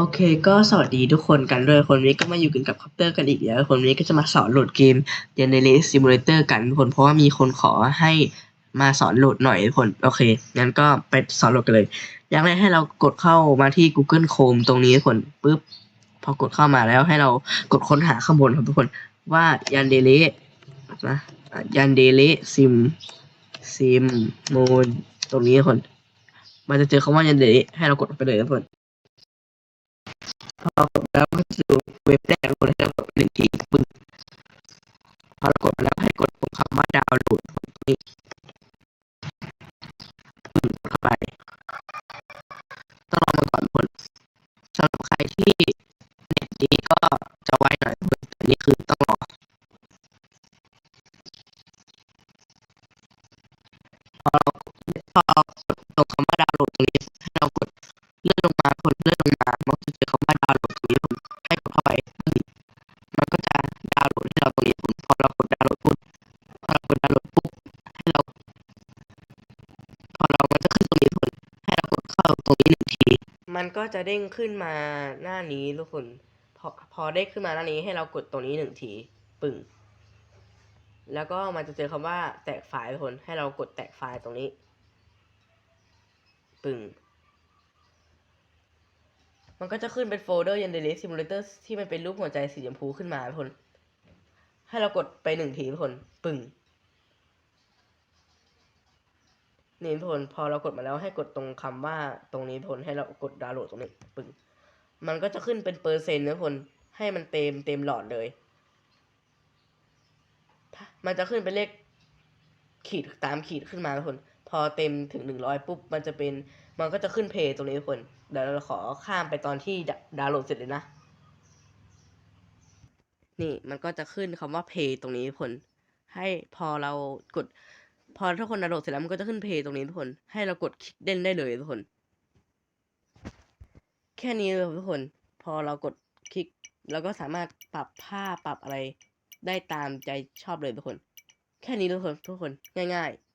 โอเค ก็สวัสดีทุกคนกันด้วยคนนี้ก็มาอยู่กันกับคอปเตอร์กันอีกแล้วคนนี้ก็จะมาสอนโหลดเกม g e n e r a t Simulator กันคนเพราะว่ามีคนขอให้มาสอนโหลดหน่อยคนโอเคงั้นก็ไปสอนโหลดกันเลย อย่างแรกให้เรากดเข้ามาที่ Google Chrome ตรงนี้คนปุ๊บพอกดเข้ามาแล้วให้เรากดค้นหาข้างบนครับทุกคนว่ายันเดเลนะยันเดเลซิมซิมโมนตรงนี้คน มันจะเจอคำว่ายันเดเลให้เรากดไปเลยทุกคน พอกดแล้วก็จะดูเว็บแรกคนให้เรากดหนึ่งทีปึ้งพอเรากดแล้วให้กดตรงคำว่าดาวน์โหลดตรงนี้ปึ้งเข้าไปต้องลองมาก่อนคนสำหรับใครที่เน็ตดีก็จะไวหน่อยคนอันนี้คือต้อง ก็จะเด้งขึ้นมาหน้านี้ทุกคน พอพอได้ขึ้นมาหน้านี้ให้เรากดตรงนี้หนึ่งทีปึ้งแล้วก็มันจะเจอคำว่าแตกไฟล์ทุกคน ให้เรากดแตกไฟล์ตรงนี้ ปึ้งมันก็จะขึ้นเป็นโฟลเดอร์ Yandere Simulator ที่มันเป็นรูปหัวใจสีชมพูขึ้นมาทุกคน ให้เรากดไปหนึ่งทีทุกคน ปึ้ง นี่ทุกคนพอเรากดมาแล้วให้กดตรงคำว่าตรงนี้ทุกคนให้เรากดดาวน์โหลดตรงนี้ปึ้งมันก็จะขึ้นเป็นเปอร์เซ็นต์นะทุกคนให้มันเต็มเต็มหลอดเลย มันจะขึ้นเป็นเลขขีดตามขีดขึ้นมาทุกคน พอเต็มถึงหนึ่งร้อยปุ๊บมันจะเป็นมันก็จะขึ้นเพย์ตรงนี้ทุกคนเดี๋ยวเราขอข้ามไปตอนที่ดาวน์โหลดเสร็จเลยนะ นี่มันก็จะขึ้นคำว่าเพย์ตรงนี้ทุกคนให้พอเรากด พอถ้าคนดาวน์โหลดเสร็จแล้วมันก็จะขึ้นเพย์ตรงนี้ทุกคน ให้เรากดคลิกเล่นได้เลยทุกคน แค่นี้เลยทุกคน พอเรากดคลิกเราก็สามารถปรับผ้าปรับอะไร ได้ตามใจชอบเลยทุกคน แค่นี้ทุกคนทุกคนง่าย ๆ